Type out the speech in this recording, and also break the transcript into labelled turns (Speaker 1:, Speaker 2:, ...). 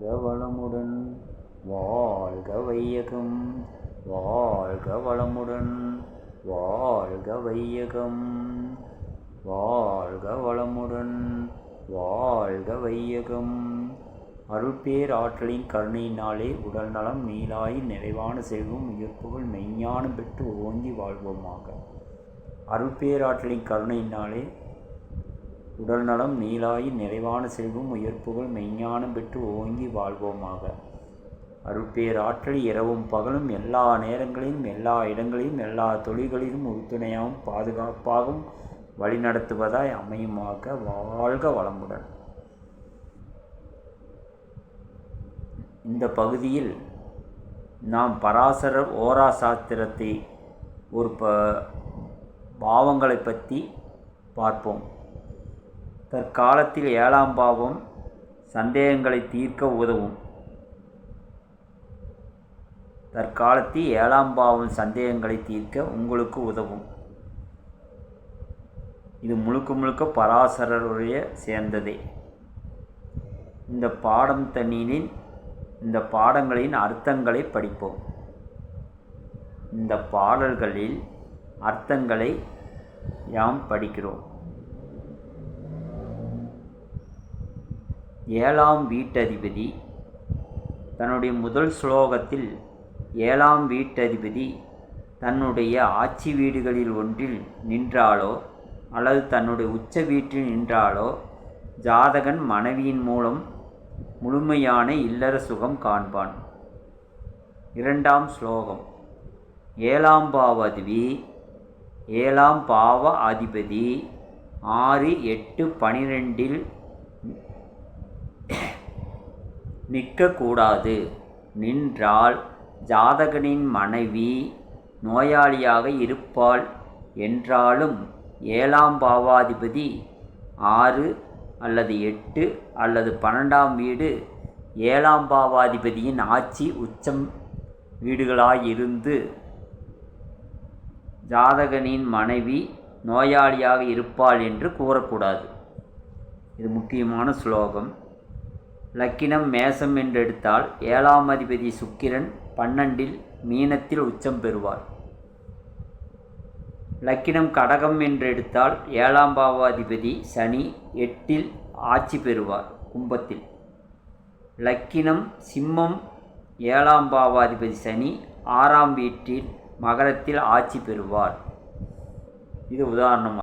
Speaker 1: வாழ்க வளமுடன் வாழ்க வையகம். வாழ்க வளமுடன் வாழ்க வையகம். வாழ்க வளமுடன் வாழ்க வையகம். அருள்பேர் ஆற்றலின் கருணையினாலே உடல் நலம் நீலாய் நிறைவான செல்வம் உயிர்ப்புகள் மெய்ஞானம் பெற்று ஓங்கி வாழ்வோமாக. அருள்பேராற்றலின் கருணையினாலே உடல் நலம் நிறைவான செல்வம் உயர்ப்புகள் மெய்ஞானம் பெற்று ஓங்கி வாழ்வோமாக. அருட்பேராற்றல் இரவும் பகலும் எல்லா நேரங்களிலும் எல்லா இடங்களிலும் எல்லா தொழில்களிலும் உறுதுணையாகவும் பாதுகாப்பாகவும் வழிநடத்துவதாய் அமையுமாக வாழ்க வளமுடன். இந்த பகுதியில் நாம் பராசரர் ஓரா சாஸ்திரத்தை ஒரு ப பாவங்களை பற்றி பார்ப்போம். தற்காலத்தில் ஏழாம் பாவம் சந்தேகங்களை தீர்க்க உதவும். தற்காலத்தில் ஏழாம் பாவம் சந்தேகங்களை தீர்க்க உங்களுக்கு உதவும். இது முழுக்க முழுக்க பராசரருடைய சேர்ந்ததே. இந்த பாடம் தண்ணீரின் இந்த பாடங்களின் அர்த்தங்களை படிப்போம். இந்த பாடல்களில் அர்த்தங்களை யாம் படிக்கிறோம். ஏழாம் வீட்டதிபதி. தன்னுடைய முதல் ஸ்லோகத்தில் ஏழாம் வீட்டதிபதி தன்னுடைய ஆட்சி வீடுகளில் ஒன்றில் நின்றாலோ அல்லது தன்னுடைய உச்ச வீட்டில் நின்றாலோ ஜாதகன் மனைவியின் மூலம் முழுமையான இல்லற சுகம் காண்பான். இரண்டாம் ஸ்லோகம். ஏழாம் பாவதிபதி ஏழாம் பாவ அதிபதி ஆறு எட்டு பனிரெண்டில் நிற்கக்கூடாது. நின்றால் ஜாதகனின் மனைவி நோயாளியாக இருப்பாள் என்றாலும் ஏழாம் பாவாதிபதி ஆறு அல்லது எட்டு அல்லது பன்னெண்டாம் வீடு ஏழாம் பாவாதிபதியின் ஆட்சி உச்சம் வீடுகளாயிருந்து ஜாதகனின் மனைவி நோயாளியாக இருப்பாள் என்று கூறக்கூடாது. இது முக்கியமான ஸ்லோகம். லக்கினம் மேசம் என்று எடுத்தால் ஏழாம் அதிபதி சுக்கிரன் பன்னெண்டில் மீனத்தில் உச்சம் பெறுவார். லக்கினம் கடகம் என்று எடுத்தால் ஏழாம் பாவாதிபதி சனி எட்டில் ஆட்சி பெறுவார் கும்பத்தில். லக்கினம் சிம்மம் ஏழாம் பாவாதிபதி சனி ஆறாம் வீட்டில் மகரத்தில் ஆட்சி பெறுவார். இது உதாரணமாக